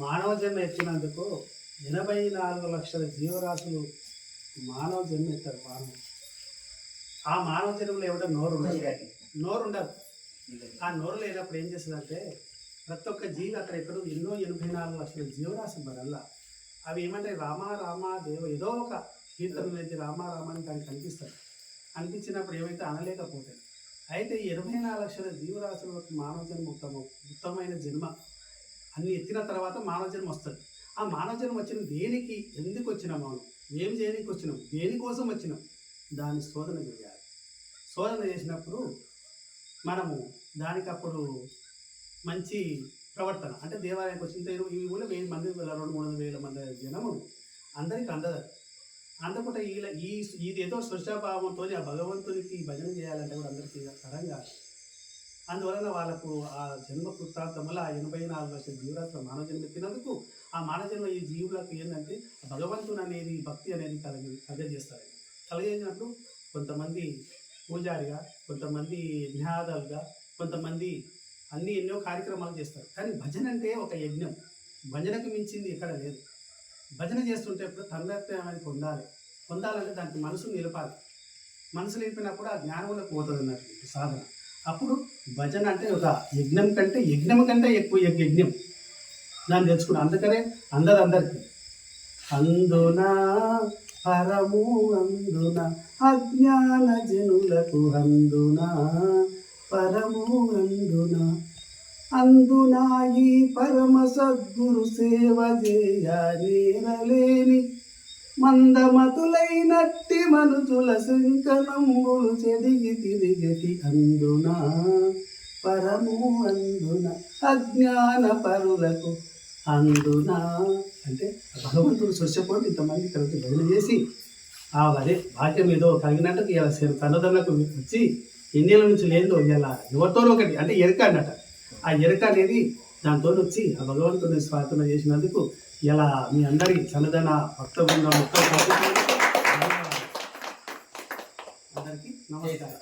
మానవ జన్మ ఎత్తినందుకు ఎనభై నాలుగు లక్షల జీవరాశులు మానవ జన్మ ఎత్తారు మానవ ఆ మానవ జన్మలో ఏమిటో నోరు ఉండదు. నోరు ఉండదు. ఆ నోరు లేనప్పుడు ఏం చేస్తుందంటే ప్రతి ఒక్క జీవి అక్కడ ఎక్కడో ఎన్నో ఎనభై నాలుగు లక్షల జీవరాశులు మరల్లా అవి ఏమంటే రామ రామ దేవ ఏదో ఒక కీర్తనలు అయితే రామ రామ అని దానికి కనిపిస్తాయి. అనిపించినప్పుడు ఏమైతే అనలేకపోతాయి. అయితే ఎనభై నాలుగు లక్షల జీవరాశులకు మానవ జన్మ ఉత్తమ ఉత్తమమైన జన్మ అన్ని ఎత్తిన తర్వాత మానవ జన్మ వస్తుంది. ఆ మానవ జన్మ వచ్చిన దేనికి ఎందుకు వచ్చినాం మనం? ఏం చేయడానికి వచ్చినాం? దేనికోసం వచ్చినాం? దాన్ని శోధన చేయాలి. శోధన చేసినప్పుడు మనము దానికి అప్పుడు మంచి ప్రవర్తన అంటే దేవాలయానికి వచ్చిన తేరు ఈ ఊళ్ళో వెయ్యి మంది రెండు మూడు వేల మంది జనము అందరికి అందదు అందకుండా ఈ ఈ ఇది ఏదో ఆ భగవంతునికి భజన చేయాలంటే కూడా అందరికీ తరంగా అందువలన వాళ్ళకు ఆ జన్మ కృతార్థం వల్ల ఆ ఎనభై నాలుగు లక్షల జీవరాశుల మానవ జన్మ ఎత్తినందుకు ఆ మానవ జన్మ ఈ జీవులకు ఏంటంటే భగవంతుని అనేది భక్తి అనేది కలిగి కలగజేస్తారు కలగజేసినప్పుడు కొంతమంది పూజారిగా కొంతమంది జ్ఞాదాలుగా కొంతమంది అన్ని ఎన్నో కార్యక్రమాలు చేస్తారు. కానీ భజన అంటే ఒక యజ్ఞం. భజనకు మించింది ఎక్కడ లేదు. భజన చేస్తుంటే ఇప్పుడు తన్మయత్వం అనేది పొందాలి. పొందాలంటే దానికి మనసు నిలపాలి. మనసు నిలిపినప్పుడు ఆ జ్ఞానంలోకి పోతుంది అన్నట్టు సాధన. అప్పుడు భజన అంటే ఒక యజ్ఞం కంటే యజ్ఞం కంటే ఎక్కువ యజ్ఞం. దాన్ని తెలుసుకున్నాను అందుకనే అందరు అందరికి అందున పరము అందున అజ్ఞాన జనులకు అందున పరము అందున అందున ఈ పరమ సద్గురు సేవ చేయ నేనలేని మందమతులైనట్టి మనుతుల శంకనంబులు చెదిగి తిరిగతి అందున? పరము అందున? అజ్ఞాన పరులకు అందున? అంటే భగవంతుడు సృష్టిపోయి ఇంతమంది కలిసి వచ్చి భజన చేసి ఆ అదే భాగ్యం ఏదో తగినట్టు ఇలా తనదలకు వచ్చి ఎన్నేళ్ళ నుంచి లేదో ఇలా ఎవరితోనో ఒకటి అంటే ఎరక అన్నట. ఆ ఎరక అనేది దాంతో వచ్చి ఆ భగవంతుని స్వార్థన చేసినందుకు ఇలా మీ అందరి సన్నదన భక్త బృందం మొత్తం అందరికీ నమస్కారం.